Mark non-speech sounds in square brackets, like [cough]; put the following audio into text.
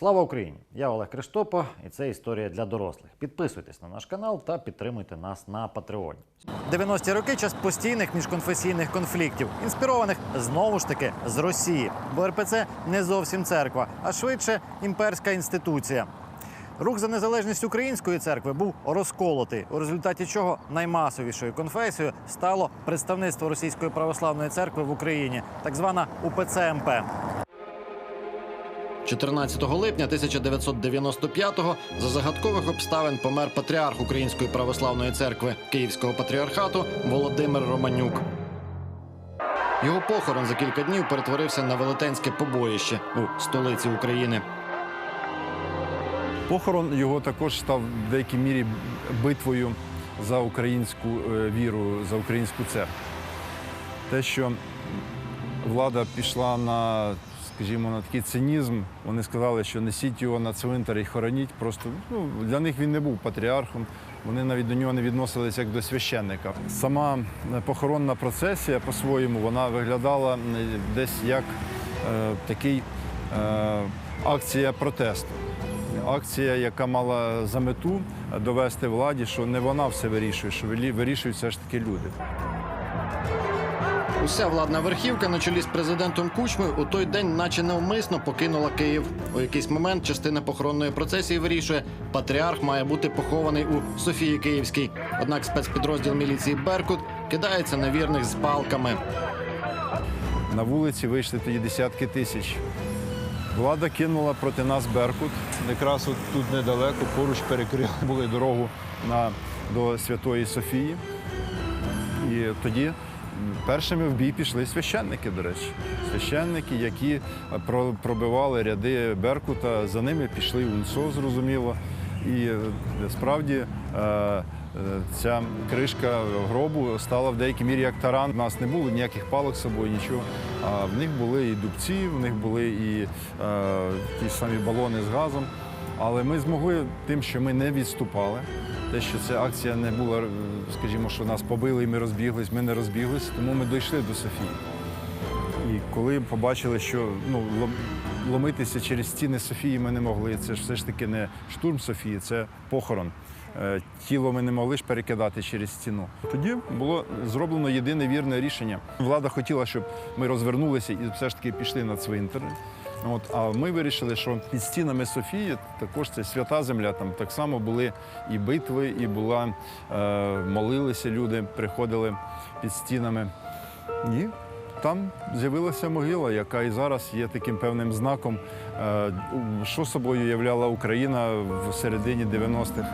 Слава Україні! Я Олег Криштопа, і це історія для дорослих. Підписуйтесь на наш канал та підтримуйте нас на Патреоні. 90-ті роки час постійних міжконфесійних конфліктів, інспірованих знову ж таки з Росії. Бо РПЦ не зовсім церква, а швидше імперська інституція. Рух за незалежність української церкви був розколотий, у результаті чого наймасовішою конфесією стало представництво Російської православної церкви в Україні, так звана УПЦ. 14 липня 1995-го за загадкових обставин помер патріарх Української православної церкви Київського патріархату Володимир Романюк. Його похорон за кілька днів перетворився на велетенське побоїще у столиці України. Похорон його також став в деякій мірі битвою за українську е, віру, за українську церкву. Те, що влада пішла на, скажімо, на такий цинізм, вони сказали, що несіть його на цвинтар і хороніть. Просто ну, для них він не був патріархом. Вони навіть до нього не відносилися як до священника. Сама е, похоронна процесія по-своєму вона виглядала десь як е, такий е, акція протесту. Акція, яка мала за мету довести владі, що не вона все вирішує, що вирішують все ж таки люди. Уся владна верхівка на чолі з президентом Кучмою у той день, наче навмисно, покинула Київ. У якийсь момент частина похоронної процесії вирішує, патріарх має бути похований у Софії Київській. Однак спецпідрозділ міліції Беркут кидається на вірних з палками. На вулиці вийшли тоді десятки тисяч. Влада кинула проти нас Беркут. Якраз тут недалеко, поруч перекрили [laughs] дорогу на, до Святої Софії. І тоді першими в бій пішли священники, до речі. Священники, які е, пробивали ряди Беркута, за ними пішли УНСО, зрозуміло. І е, справді е, ця кришка гробу стала в деякій мірі як таран. У нас не було ніяких палок з собою, нічого. А в них були і дубці, в них були і ті самі балони з газом. Але ми змогли тим, що ми не відступали. Те, що ця акція не була, е, скажімо, що нас побили і ми розбіглись, ми не розбіглись, тому ми дійшли до Софії. І коли побачили, що ну, ломитися через стіни Софії ми не могли, це ж все ж таки не штурм Софії, це похорон. Е, Тіло ми не могли ж перекидати через стіну. Тоді було зроблено єдине вірне рішення. Влада хотіла, щоб ми розвернулися і все ж таки пішли на цвинтар. От, а ми вирішили, що під стінами Софії також це свята земля. Там так само були і битви, і була е, молилися люди, приходили під стінами. І там з'явилася могила, яка і зараз є таким певним знаком, е, що собою являла Україна в середині 90-х.